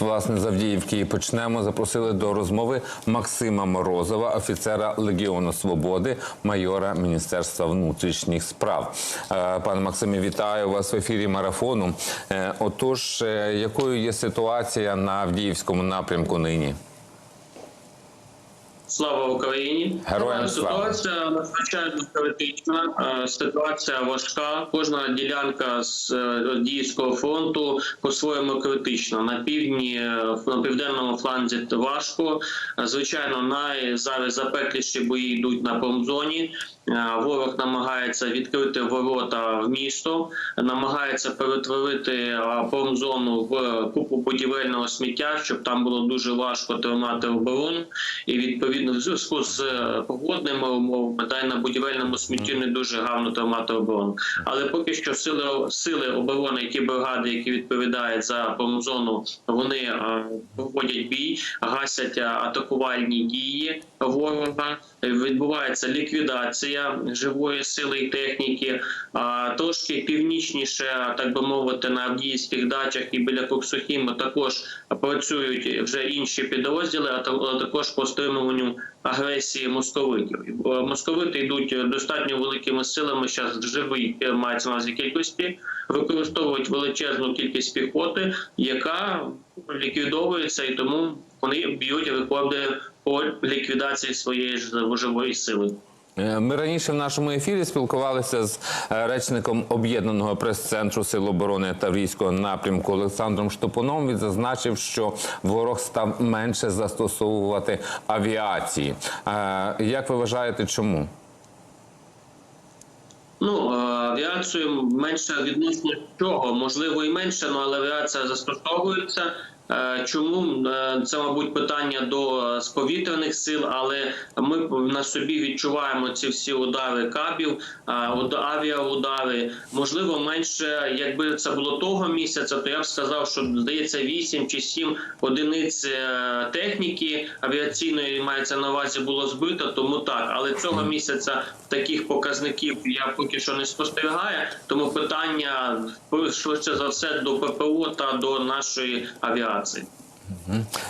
власне з Авдіївки і почнемо. Запросили до розмови Максима Морозова, офіцера Легіону Свободи, майора Міністерства внутрішніх справ. Е, Пане Максиме, вітаю вас в ефірі марафону. Е, Отож, е, якою є ситуація на Авдіївському напрямку нині? Слава Україні! Героям ситуація надзвичайно критична. е, Ситуація важка. Кожна ділянка з дійського фронту по-своєму критична. На півдні, е, на південному фланзі важко. Е, Звичайно, най зараз запекліші бої йдуть на промзоні. Е, Ворог намагається відкрити ворота в місто, намагається перетворити е, промзону в купу будівельного сміття, щоб там було дуже важко тримати оборону. І відповідно в зв'язку з е, погодними умовами та й на будівельному смітті не дуже гарно тримати оборону. Але поки що сили сили оборони, ті бригади, які відповідають за промзону, вони е, проводять бій, гасять е, атакувальні дії ворога. Відбувається ліквідація живої сили і техніки. Трошки північніше, так би мовити, на Авдіївських дачах і біля Коксухіму також працюють вже інші підрозділи, а та- також по стримуванню агресії московитів. Е, Московити йдуть достатньо великими силами. Зараз живий е, мається на увазі кількості, використовують величезну кількість піхоти, яка ліквідовується, і тому вони б'ють рекорди по ліквідації своєї живої сили. Е, Ми раніше в нашому ефірі спілкувалися з е, речником об'єднаного прес-центру Сил оборони Таврійського напрямку Олександром Штопуном. Він зазначив, що ворог став менше застосовувати авіації. Е, Як ви вважаєте, чому? Ну, авіацію менше відносно чого, можливо, і менше, ну, але авіація застосовується. Е, Чому Е, це, мабуть, питання до е, з повітряних сил, але ми на собі відчуваємо ці всі удари кабів, е, авіаудари. Можливо, менше, якби це було того місяця, то я б сказав, що здається 8 чи 7 одиниць е, техніки авіаційної мається на увазі було збито, тому так. Але цього місяця таких показників я поки що не спостерігаю. Тому питання швидше за все до ППО та до нашої авіації.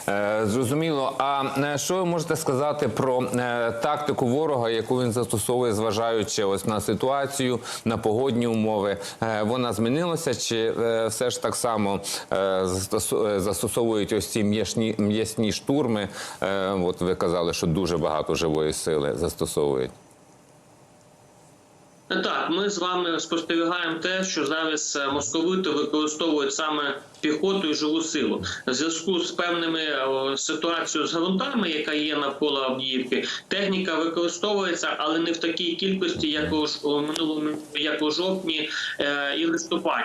Е, Зрозуміло. А е, що ви можете сказати про е, тактику ворога, яку він застосовує, зважаючи ось на ситуацію, на погодні умови? Вона змінилася, чи все ж так само застосовують ось ці м'ясні м'ясні штурми? От ви казали, що дуже багато живої сили застосовують. Так, ми з вами спостерігаємо те, що зараз московити використовують саме піхоту і живу силу в зв'язку з певними ситуацією з ґрунтами, яка є навколо Авдіївки. Техніка використовується, але не в такій кількості, як у, минулому, як у жовтні е, і листопаді.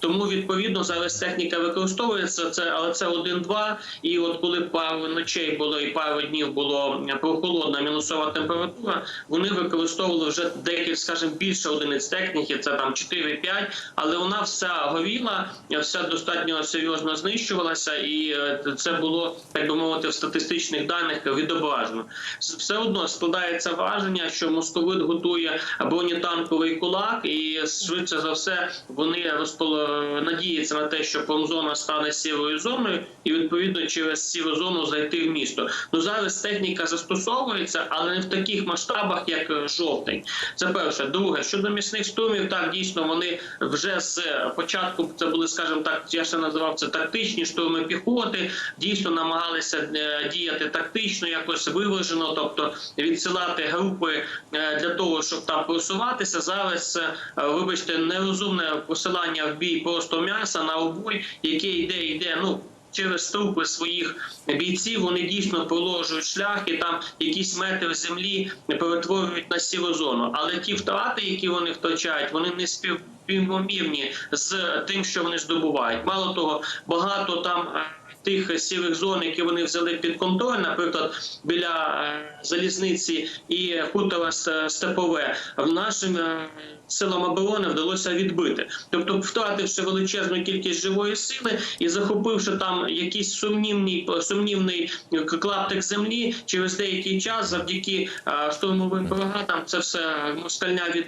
Тому відповідно зараз техніка використовується. Це але це один-два. І от коли пару ночей було і пару днів було прохолодна мінусова температура, вони використовували вже декілька, скажімо, більше одиниць техніки. Це там 4-5, але вона вся горіла, вся достатньо серйозно знищувалася, і е, це було так би мовити в статистичних даних відображено. Все одно складається враження, що московит готує бронетанковий кулак, і швидше за все вони розпол... надіються на те, що промзона стане сірою зоною, і відповідно через сіру зону зайти в місто. Ну зараз техніка застосовується, але не в таких масштабах, як е, жовтень. Це перше. Друге, щодо місних штурмів, так дійсно вони вже з початку це були, скажімо так, я ще називав це тактичні штурми піхоти. Дійсно намагалися е, діяти тактично, якось виважено, тобто відсилати групи е, для того, щоб там просуватися. Зараз, е, вибачте, нерозумне посилання в бій просто м'яса на обой, яке йде, йде. Ну через трупи своїх бійців вони дійсно проложують шлях і там якісь метри землі перетворюють на сірозону. Але ті втрати, які вони втрачають, вони не співпівмірні з тим, що вони здобувають. Мало того, багато там е, тих сірих зон, які вони взяли під контроль, наприклад, біля е, залізниці і хутора степове, в нашим е, силам оборони вдалося відбити. Тобто, втративши величезну кількість живої сили і захопивши там якийсь сумнівний сумнівний клаптик землі, через деякий час, завдяки е, штурмовим бригадам, це все москальня від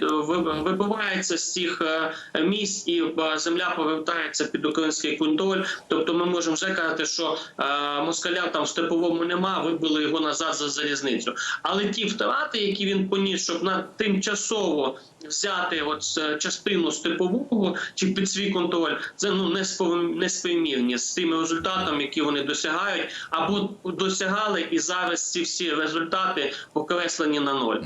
вибивається з цих місць, і земля повертається під український контроль. Тобто, ми можемо вже казати, що е, москаля там в степовому нема, вибили його назад за залізницю. Але ті втрати, які він поніс, щоб на тимчасово взяти от е, частину степового чи під свій контроль, це ну не з тими результатами, які вони досягають, або досягали, і зараз ці всі результати покреслені на ноль.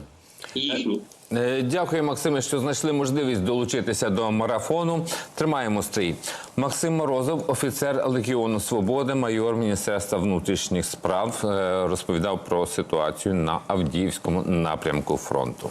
Їхні. Е, Дякую, Максиме, що знайшли можливість долучитися до марафону. Тримаємо стрій. Максим Морозов, офіцер Легіону Свободи, майор Міністерства внутрішніх справ, е, розповідав про ситуацію на Авдіївському напрямку фронту.